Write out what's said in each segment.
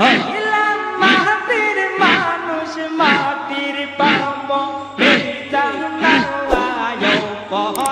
হইলাম মাটির মানুষ মাটির পাব পহরেতে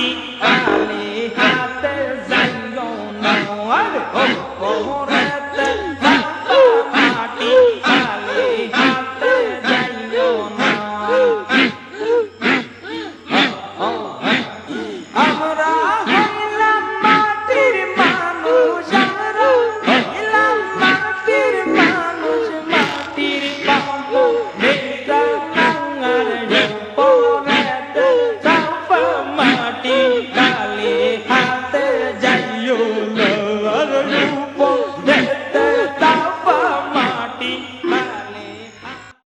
happy.